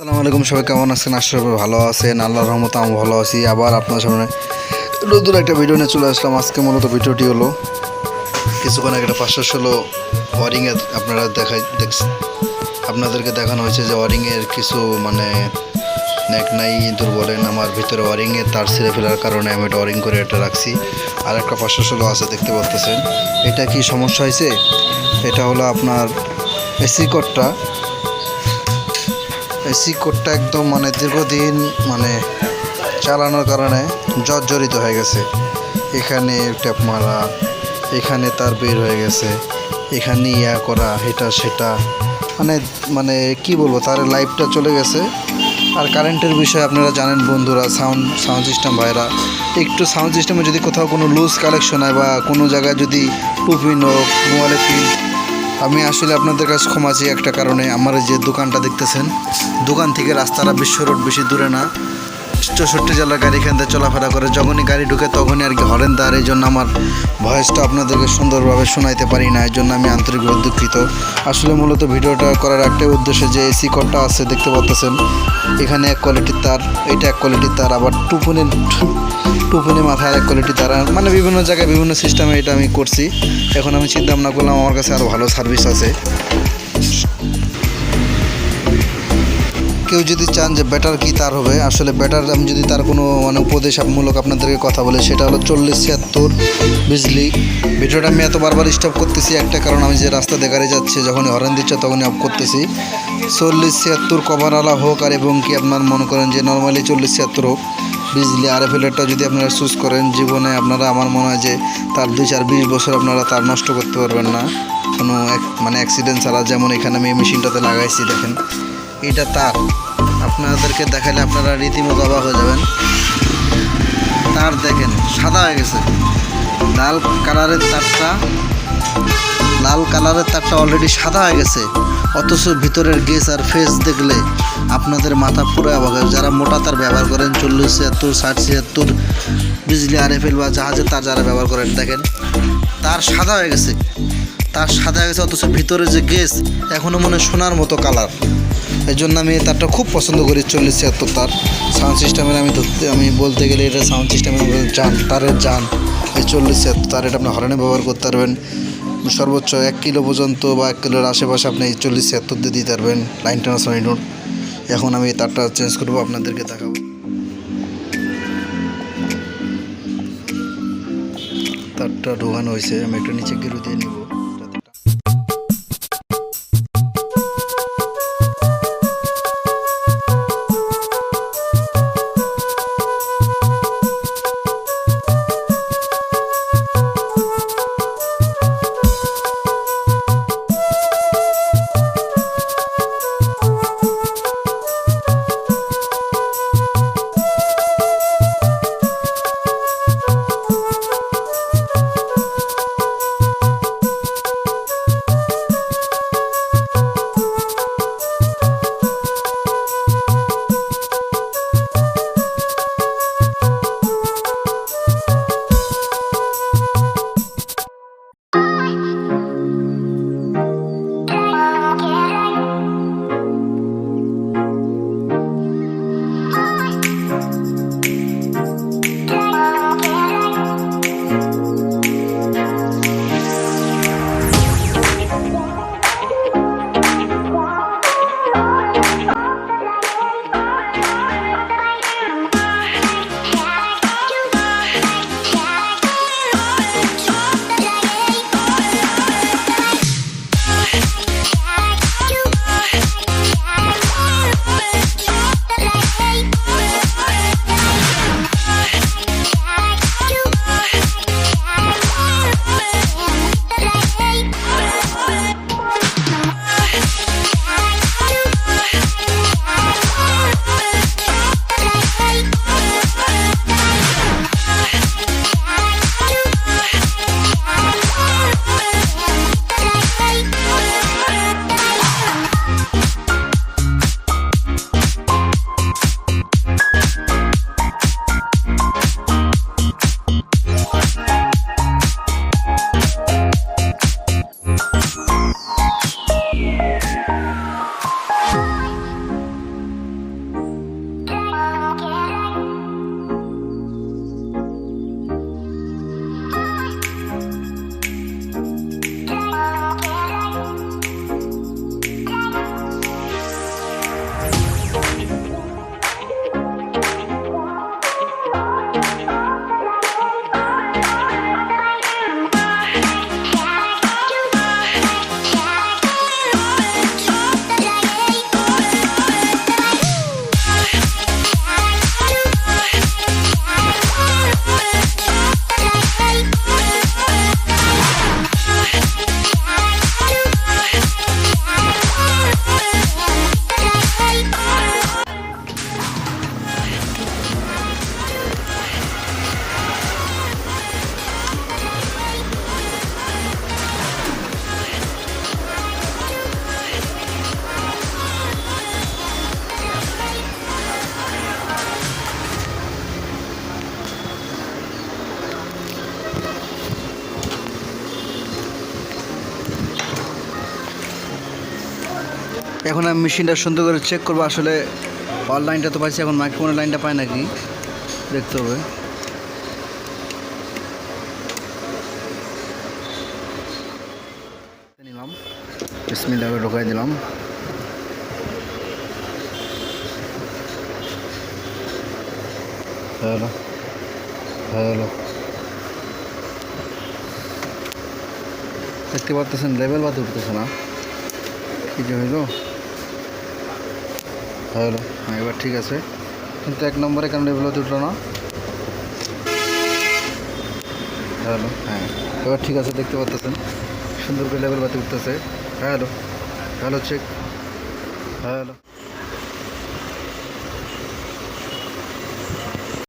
আসসালামু আলাইকুম, সবাই কেমন আছেন? আশা ভালো আছেন। আল্লাহর রহমতে আমি ভালো আছি। আবার আপনার সামনে নতুন একটা ভিডিও নিয়ে চলে আসলাম। আজকে মূলত ভিডিওটি হলো, কিছুক্ষণ আগে একটা পাঁচশো ষোলো ওয়ারিংয়ে আপনারা দেখাই দেখছেন আপনাদেরকে দেখানো হয়েছে যে ওয়ারিংয়ের কিছু মানে নেক নাই, ইঁদুর বলেন, আমার ভিতরে ওয়ারিংয়ে তার ছিঁড়ে ফেলার কারণে আমি এটা ওয়ারিং করে এটা রাখছি। আর একটা পাঁচশো ষোলো আছে, দেখতে পাচ্ছেন এটা কি সমস্যা হয়েছে? এটা হলো আপনার এসি কোডটা এসি কোডটা একদম মানে দীর্ঘদিন মানে চালানোর কারণে জর্জরিত হয়ে গেছে। এখানে ট্যাপ মারা, এখানে তার বের হয়ে গেছে, এখানে ইয়া করা, এটা সেটা। মানে মানে কি বলব, তার লাইফটা চলে গেছে। আর কারেন্টের বিষয়ে আপনারা জানেন বন্ধুরা সাউন্ড সাউন্ড সিস্টেম ভাইরা, একটু সাউন্ড সিস্টেমে যদি কোথাও কোনো লুজ কালেকশন হয় বা কোনো জায়গায় যদি টুপিন হোক মোবাইলে পিন আমি আসলে আপনাদের কাছে ক্ষমা চাই একটা কারণে আমার যে দোকানটা দেখতেছেন, দোকান থেকে রাস্তাটা বিশ্ব রোড বেশি দূরে না। চৌষট্টি জেলার গাড়ি এখান থেকে চলাফেরা করে। যখনই গাড়ি ঢুকে তখনই আর কি হরেন দেওয়ার এই জন্য আমার ভয়েসটা আপনাদেরকে সুন্দরভাবে শোনাইতে পারি না। এই জন্য আমি আন্তরিকভাবে দুঃখিত। আসলে মূলত ভিডিওটা করার একটাই উদ্দেশ্য যে এসি কটটা আছে, দেখতে পাচ্ছেন এখানে এক কোয়ালিটির তার, এটা এক কোয়ালিটির তার, আবার টুপুনে টুপুনে মাথায় এক কোয়ালিটি তার। মানে বিভিন্ন জায়গায় বিভিন্ন সিস্টেমে এটা আমি করছি। এখন আমি চিন্তা ভাবনা করলাম আমার কাছে আরও ভালো সার্ভিস আছে। কেউ যদি চান যে ব্যাটার কি তার হবে, আসলে ব্যাটার আমি যদি তার কোনো মানে উপদেশমূলক আপনাদেরকে কথা বলে, সেটা হলো চল্লিশ ছিয়াত্তর বিজলি। ভিডিওটা আমি এত বারবার স্টপ করতেছি একটা কারণ, আমি যে রাস্তা দেখারে যাচ্ছি, যখনই হরেন দিচ্ছে তখনই অফ করতেছি। চল্লিশ ছিয়াত্তর কভারওয়ালা হোক আর এবং কি আপনার মনে করেন যে নর্মালি চল্লিশ ছিয়াত্তর হোক, বিজলি আর এফ এলটা যদি আপনারা চুজ করেন, জীবনে আপনারা, আমার মনে হয় যে তার দুই চার বিশ বছর আপনারা তার নষ্ট করতে পারবেন না। কোনো এক- মানে অ্যাক্সিডেন্ট ছাড়া, যেমন এখানে আমি এই মেশিনটাতে লাগাইছি, দেখেন। এটা তার। আপনাদেরকে দেখালে আপনারা রীতিমতো অবাক হয়ে যাবেন। তার দেখেন, সাদা হয়ে গেছে। লাল কালারের তারটা, লাল কালারের তারটা অলরেডি সাদা হয়ে গেছে। অথচ ভিতরের গেস আর ফেস দেখলে আপনাদের মাথা পুরো অবাক হবে যারা মোটা তার ব্যবহার করেন, চল্লিশ ছিয়াত্তর, ষাট ছিয়াত্তর বিজলি আর এফ বা জাহাজের তার যারা ব্যবহার করেন, দেখেন, তার সাদা হয়ে গেছে। তার সাদা গেছে, অথচ ভিতরে যে গেস এখনও মনে সোনার মতো কালার। এই জন্য আমি তারটা খুব পছন্দ করি, চল্লিশ ছিয়াত্তর তার। সাউন্ড সিস্টেমের আমি ধরতে, আমি বলতে গেলে এটা সাউন্ড সিস্টেমের যান তারের যান এই চল্লিশ ছিয়াত্তর তার, এটা আপনি হরেনে ব্যবহার করতে পারবেন। সর্বোচ্চ এক কিলো পর্যন্ত বা এক কিলোর আশেপাশে আপনি চল্লিশ ছিয়াত্তর দিয়ে দিতে পারবেন লাইন ট্রান্সফার নোট এখন আমি তারটা চেঞ্জ করব, আপনাদেরকে দেখাবো। তারটা ঢোকানো হয়েছে, আমি একটু নিচে গেরু দিয়ে নিব। এখন আমি মেশিনটা সুন্দর করে চেক করব, আসলে পাওয়ার লাইনটা তো পাইছি, এখন মাইক্রোফোনের লাইনটা পাই নাকি? দেখতে হবে। নিলাম। বিসমিল্লাহ ঢোকাই দিলাম। Hello hello. দেখতে পাচ্ছেন লেভেল বাদ উঠতেছে না। কি যে হইল? হ্যালো। হ্যাঁ এবার ঠিক আছে। কিন্তু এক নম্বরে কেন বাদ উঠল না? হ্যালো হ্যাঁ এবার ঠিক আছে, দেখতে পাচ্ছেন সুন্দর করে লেভেল বাতি উঠতেছে। Hello hello check hello.